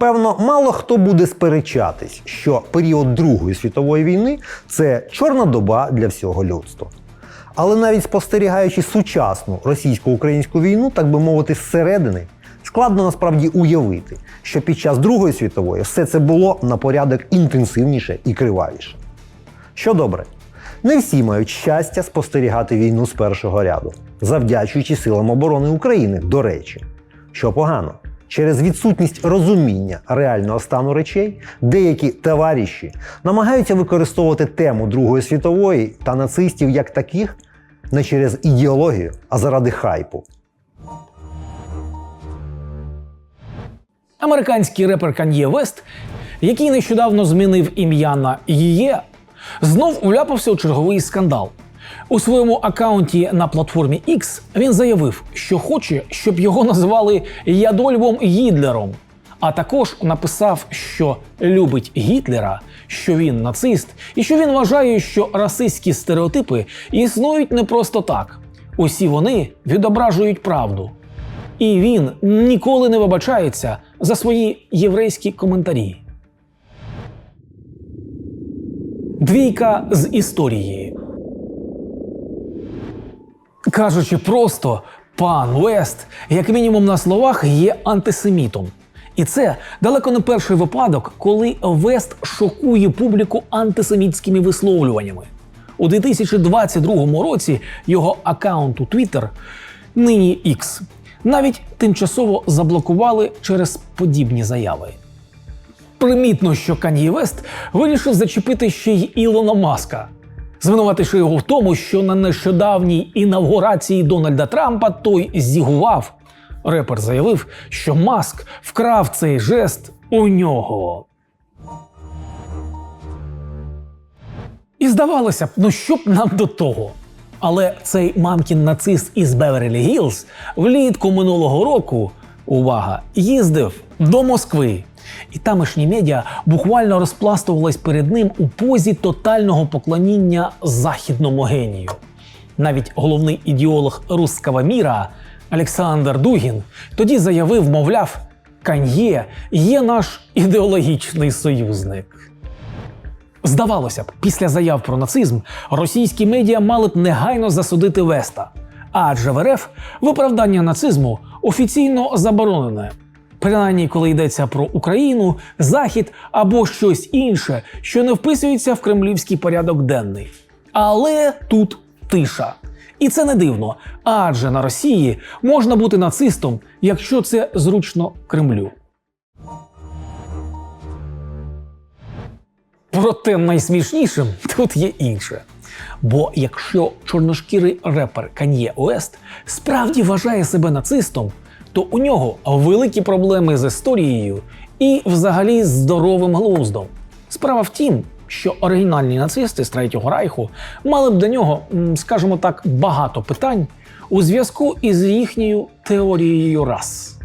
Певно, мало хто буде сперечатись, що період Другої світової війни це чорна доба для всього людства. Але навіть спостерігаючи сучасну російсько-українську війну, так би мовити, зсередини, складно насправді уявити, що під час Другої світової все це було на порядок інтенсивніше і кривавіше. Що добре, не всі мають щастя спостерігати війну з першого ряду, завдячуючи силам оборони України, до речі. Що погано, через відсутність розуміння реального стану речей, деякі товариші намагаються використовувати тему Другої світової та нацистів як таких не через ідеологію, а заради хайпу. Американський репер Кан'є Вест, який нещодавно змінив ім'я на Їє, знов уляпався у черговий скандал. У своєму акаунті на платформі X він заявив, що хоче, щоб його називали Ядольвом Гітлером. А також написав, що любить Гітлера, що він нацист, і що він вважає, що расистські стереотипи існують не просто так. Усі вони відображують правду. І він ніколи не вибачається за свої єврейські коментарі. Двійка з історії. Кажучи просто, пан Вест, як мінімум на словах, є антисемітом. І це далеко не перший випадок, коли Вест шокує публіку антисемітськими висловлюваннями. У 2022 році його аккаунт у Twitter, нині X, навіть тимчасово заблокували через подібні заяви. Примітно, що Кан'є Вест вирішив зачепити ще й Ілона Маска, звинувативши його в тому, що на нещодавній інавгурації Дональда Трампа той зігував. Репер заявив, що Маск вкрав цей жест у нього. І здавалося б, ну що б нам до того? Але цей мамкін нацист із Беверлі Гілз влітку минулого року, увага, їздив до Москви. І тамошні медіа буквально розпластувались перед ним у позі тотального поклоніння західному генію. Навіть головний ідеолог русского міра Олександр Дугін тоді заявив, мовляв, Кан'є є наш ідеологічний союзник. Здавалося б, після заяв про нацизм російські медіа мали б негайно засудити Веста, адже в РФ виправдання нацизму офіційно заборонене. Принаймні, коли йдеться про Україну, Захід або щось інше, що не вписується в кремлівський порядок денний. Але тут тиша. І це не дивно, адже на Росії можна бути нацистом, якщо це зручно Кремлю. Проте найсмішнішим тут є інше. Бо якщо чорношкірий репер Кан'є Уест справді вважає себе нацистом, то у нього великі проблеми з історією і взагалі з здоровим глуздом. Справа в тім, що оригінальні нацисти з Третього Райху мали б до нього, скажімо так, багато питань у зв'язку із їхньою теорією рас.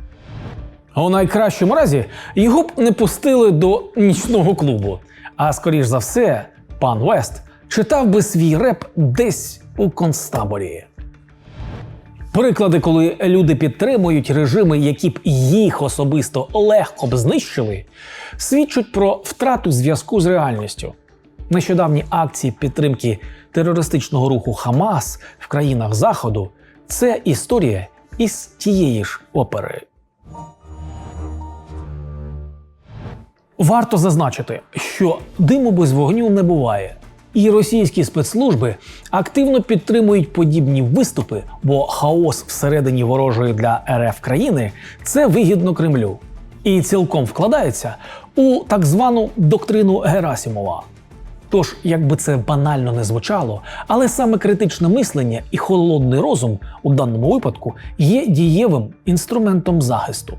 У найкращому разі його б не пустили до нічного клубу. А скоріш за все, пан Вест читав би свій реп десь у концтаборі. Приклади, коли люди підтримують режими, які б їх особисто легко б знищили, свідчать про втрату зв'язку з реальністю. Нещодавні акції підтримки терористичного руху Хамас в країнах Заходу це історія із тієї ж опери. Варто зазначити, що диму без вогню не буває. І російські спецслужби активно підтримують подібні виступи, бо хаос всередині ворожої для РФ країни це вигідно Кремлю. І цілком вкладається у так звану доктрину Герасімова. Тож, якби це банально не звучало, але саме критичне мислення і холодний розум у даному випадку є дієвим інструментом захисту.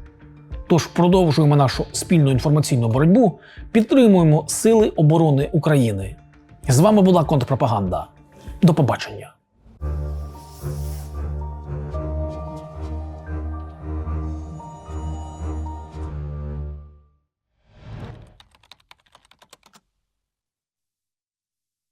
Тож продовжуємо нашу спільну інформаційну боротьбу, підтримуємо Сили оборони України. З вами була контрпропаганда. До побачення.